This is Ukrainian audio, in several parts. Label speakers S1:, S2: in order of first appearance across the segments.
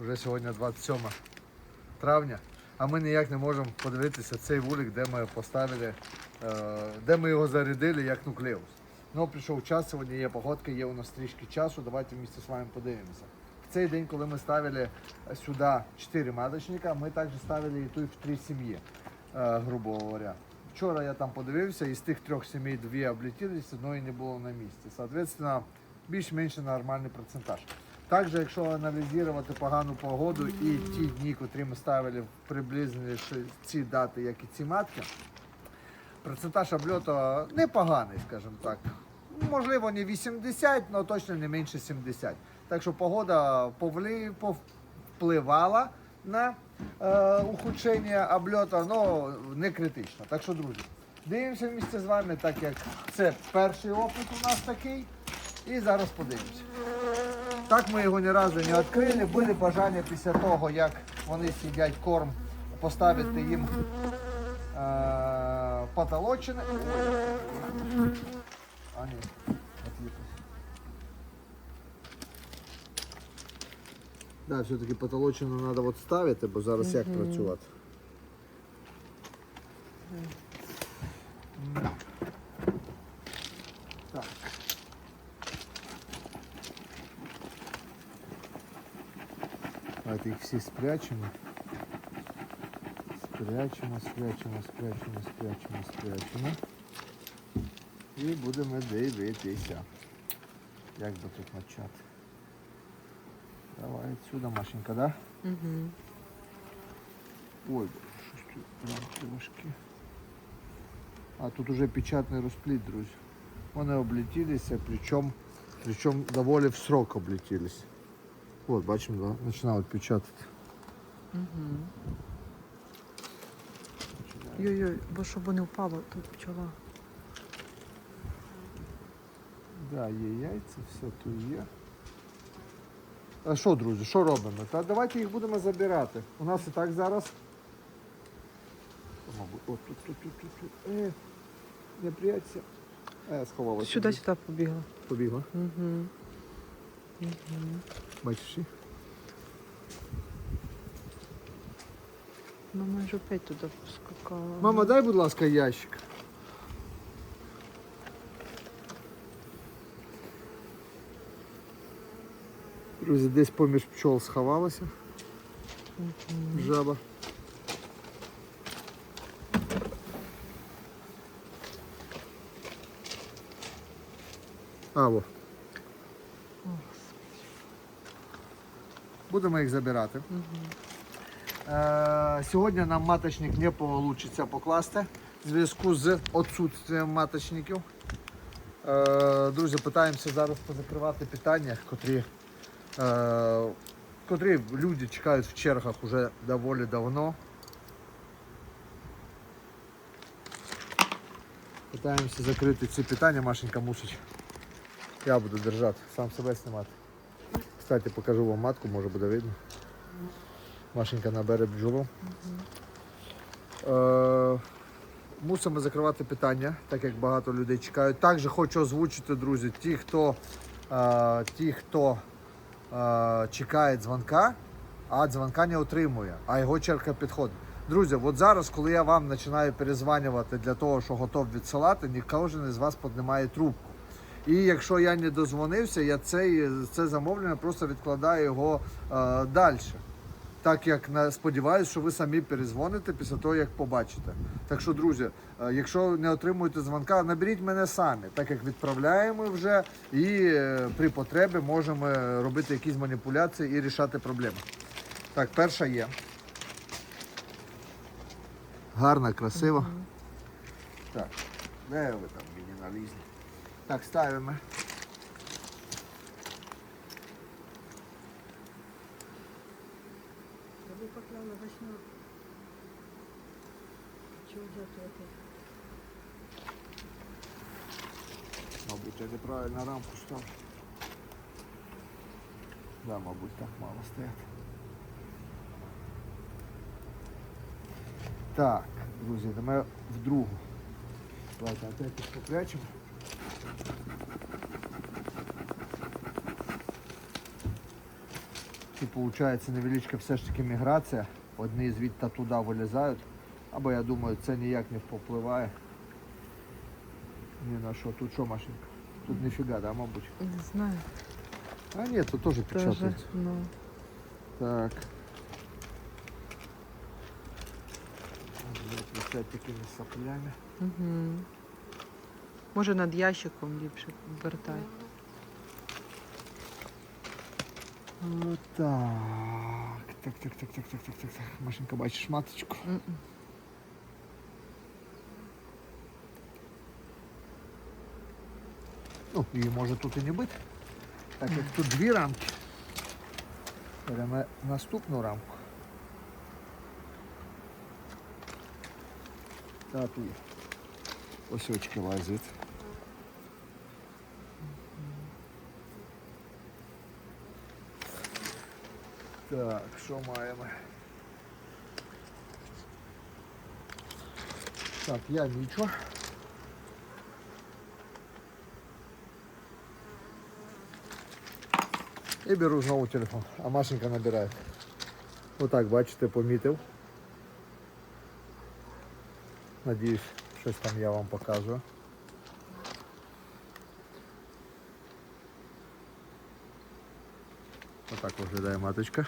S1: Вже сьогодні 27 травня, а ми ніяк не можемо подивитися цей вулик, де ми поставили, е, де ми його зарядили як нуклеус. Ну, прийшов час, сьогодні є погодка, є у нас трішки часу. Давайте вместе з вами подивимося. В цей день, коли ми ставили сюди 4 маточника, ми також ставили і тут в три сім'ї, е, грубо говоря. Вчора я там подивився, із тих трьох сімей дві облетілись, одної не було на місці. Соответственно, більш-менш нормальний процентаж. Також, якщо аналізувати погану погоду і ті дні, котрі ми ставили приблизно ці дати, як і ці матки, процентаж обльоту непоганий, скажімо так. Можливо, не 80, але точно не менше 70. Так що погода повпливала на е, ухудшення обльоту, але не критично. Так що, друзі, дивимося місце з вами, так як це перший опит у нас такий. І зараз подивимося. Так ми його ні разу не відкрили. Були бажання після того, як вони сидять корм, поставити їм е, потолочини. А, ні. Да, все-таки потолочину треба от ставити, бо зараз як працювати. Давайте їх всі спрячемо. Спрячемо, спрячемо, спрячемо, спрячемо, спрячемо. І будемо дивитися. Як би тут почати. Давай отсюда, Машенька, да?
S2: Угу.
S1: Ой, щось тут рамки важкі. А тут уже печатний розпліт, друзі. Вони облетілися, причому, причому доволі в срок облетілись. От, бачимо, да? починають печатати.
S2: Угу. Йой-йой, бо щоб не впало тут пчола.
S1: Да, є яйця, все тут є. А що, друзі, що робимо? Та давайте їх будемо забирати. У нас і так зараз. Мабуть, от тут, тут, тут, тут, тут. Е, не прияться. Е, сховалася.
S2: Сюди сюди побігла.
S1: Побігла.
S2: Угу.
S1: Бачиш? їх?
S2: Ну майже опять туди поскакала.
S1: Мама, дай, будь ласка, ящик. Друзі, десь поміж пчол сховалася. Жаба. А, во. Будемо їх забирати. Е, Сьогодні нам маточник не вийде покласти в зв'язку з відсутствием маточників. Е, Друзі, питаємося зараз позакривати питання, котрі, е, котрі люди чекають в чергах вже доволі давно. Питаємося закрити ці питання, Машенька мусить. Я буду держати, сам себе знімати. Кстати, покажу вам матку, може буде видно. Машенька набере бджолу. Е, мусимо закривати питання, так як багато людей чекають. Також хочу озвучити, друзі, ті, хто, е, ті, хто е, чекає дзвонка, а дзвонка не отримує, а його черга підходить. Друзі, от зараз, коли я вам починаю перезванювати для того, що готов відсилати, ні кожен із вас піднімає трубку. І якщо я не дозвонився, я цей, це замовлення просто відкладаю його е, далі. Так як на- сподіваюся, що ви самі перезвоните після того, як побачите. Так що, друзі, е, якщо не отримуєте дзвонка, наберіть мене самі, так як відправляємо вже, і е, при потребі можемо робити якісь маніпуляції і рішати проблеми. Так, перша є. Гарна, красива. Так, де ви там мені налізли? Так, ставимо.
S3: Я поклала восьмерку. Чего взять это?
S1: Мабуть, я неправильно рамку став. Да, мабуть, так мало стоять. Так, друзі, йдемо в другу. Давайте опять їх попрячемо. Тут виходить невеличка все ж таки міграція. Одні звідти туди вилізають. Або я думаю, це ніяк не впливає. Ні на що. Тут що машинка? Тут ніфіга, да, мабуть.
S2: Не знаю.
S1: А ні, тут теж
S2: Тоже,
S1: печатається.
S2: ну.
S1: Так. Висять такими соплями.
S2: Угу. Може над ящиком ліпше вертай.
S1: Так. Так, так, так, так, так, так, так, так. Машинка бачиш маточку.
S2: Мгм.
S1: Ну, її може тут і не бути. Так як тут дві рамки. Беремо наступну рамку. Так, є. Ось очки лазять. Так, що маємо? Так, я нічого. І беру знову телефон, а Машенька набирає. Отак, бачите, помітив. Надіюсь, щось там я вам покажу. Отак виглядає маточка.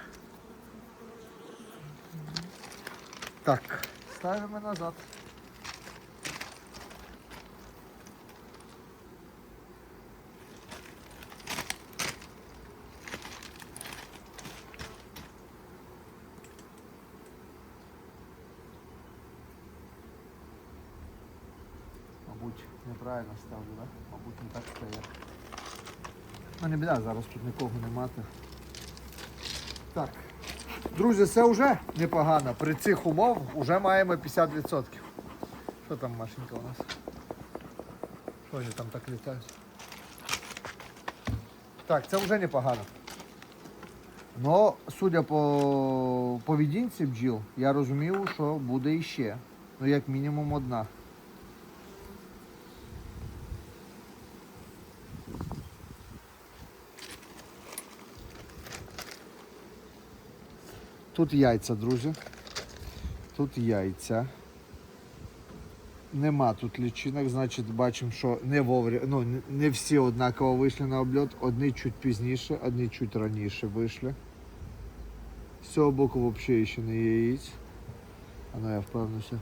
S1: Так, ставимо назад. Мабуть, неправильно ставлю, да? Мабуть, не так стає. Ну не біда, зараз тут нікого немає. Так. Друзі, це вже непогано. При цих умов вже маємо 50%. Що там машинка у нас? Що вони там так літають? Так, це вже непогано. Но, судя по поведінці бджіл, я розумів, що буде іще. Ну, як мінімум одна. Тут яйця, друзі. Тут яйця. Нема тут лічинок, значить бачимо, що не вовря, ну, не- всі однаково вийшли на обльот. Одні чуть пізніше, одні чуть раніше вийшли. З цього боку взагалі ще не є яєць. А ну я впевнився.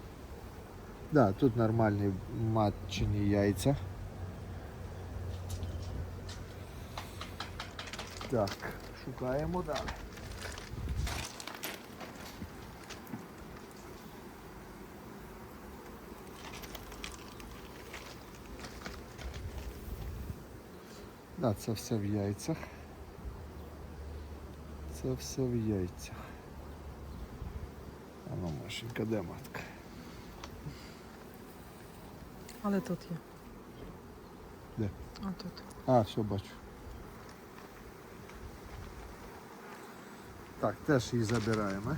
S1: Да, тут нормальні матчені яйця. Так, шукаємо далі. Да, це все в яйцях. Це все в яйцях. А ну, Машенька, де матка?
S2: Але тут є.
S1: Де?
S2: А тут.
S1: А, все бачу. Так, теж її забираємо.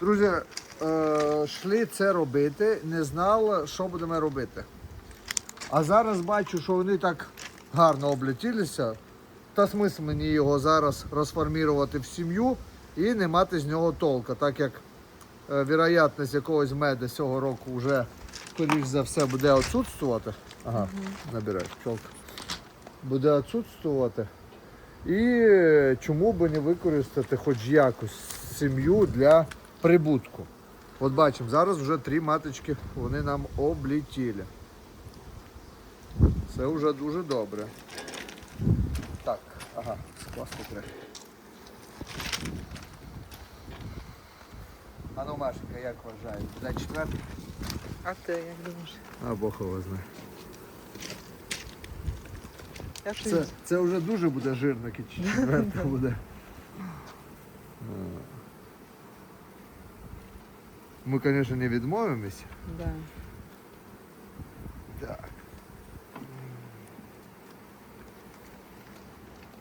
S1: Друзі, е, йшли це робити, не знали, що будемо робити. А зараз бачу, що вони так гарно облетілися. Та смисл мені його зараз розформувати в сім'ю і не мати з нього толка, так як е, віроятність якогось меда цього року вже, скоріш за все, буде відсутствувати. Ага, набирай, пчелка. Буде відсутствувати. І чому би не використати хоч якось сім'ю для прибутку. От бачимо, зараз вже три маточки вони нам облетіли. Це вже дуже добре. Так, ага, скласти треба. А ну, Машенька, як вважаєш? Буде четвертий?
S2: А ти як думаєш?
S1: А Бог його знає.
S2: Я щось
S1: Це, це вже дуже буде жирно, чи четверта буде. Ми, звісно, не відмовимося.
S2: Да.
S1: Так.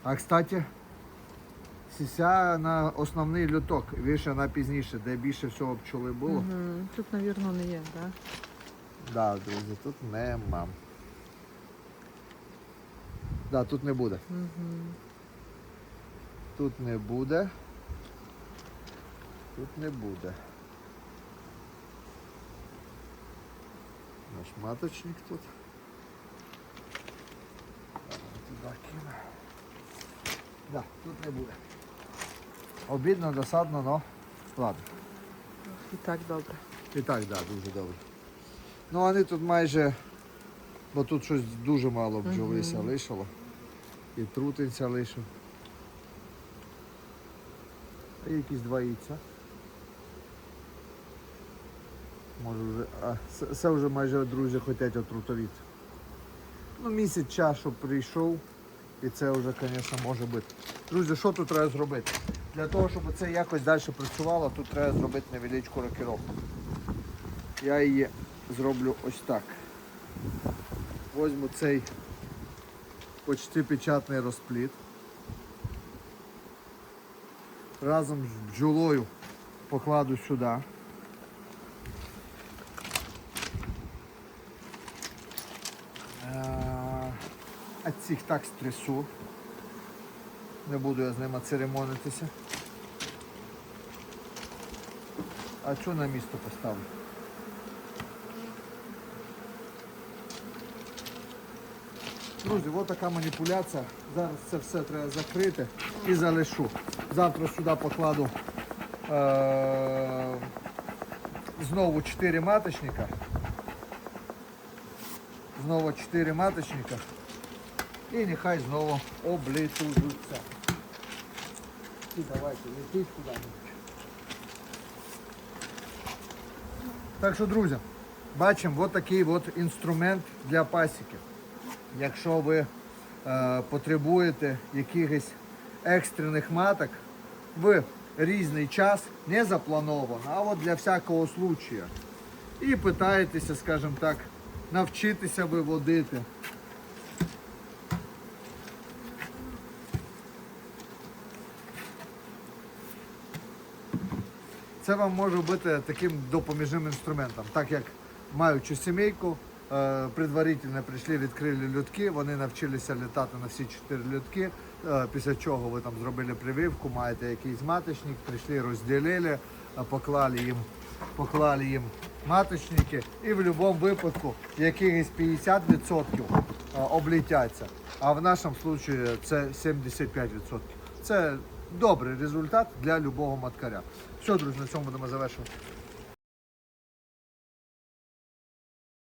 S1: А кстати, сіся на основний люток, на пізніше, де більше всього пчоли було.
S2: Угу. Тут, мабуть, не є, так?
S1: Да, друзі, тут нема. Да, тут не буде.
S2: Угу.
S1: Тут не буде. Тут не буде. Наш маточник тут. Туди кину. Да, тут не буде. Обідно, досадно, но ладно.
S2: І так добре.
S1: І так, да, дуже добре. Ну вони тут майже, бо тут щось дуже мало бджолися
S2: Мгм.
S1: лишило. І трутинця лишив. А якісь два яйця. Може вже. А, це, це вже майже друзі хочуть отрутовіти. Ну, місяць часу прийшов. І це вже, звісно, може бути. Друзі, що тут треба зробити? Для того, щоб це якось далі працювало, тут треба зробити невеличку рокіровку. Я її зроблю ось так. Возьму цей почти печатний розпліт. Разом з бджолою покладу сюди. Е, Цих так стресу. Не буду я з ними церемонитися. А що на місто поставлю? Друзі, от така маніпуляція. Зараз це все треба закрити і залишу. Завтра сюди покладу е- знову 4 маточника. Знову 4 маточника. І нехай знову облітуються. І давайте летіть куди-небудь. Так що, друзі, бачимо от такий от інструмент для пасіки. Якщо ви е, потребуєте якихось екстрених маток в різний час, не заплановано, а от для всякого случаю. І питаєтеся, скажімо так, навчитися виводити. Це вам може бути таким допоміжним інструментом, так як маючи сімейку, е, предварительно прийшли, відкрили льотки, вони навчилися літати на всі чотири льотки, е, після чого ви там зробили прививку, маєте якийсь маточник, прийшли, розділили, е, поклали їм, поклали їм маточники і в будь-якому випадку якихось 50% е, облітяться. А в нашому випадку це 75%. Це добрий результат для любого маткаря. Все, друзі, на цьому будемо завершувати.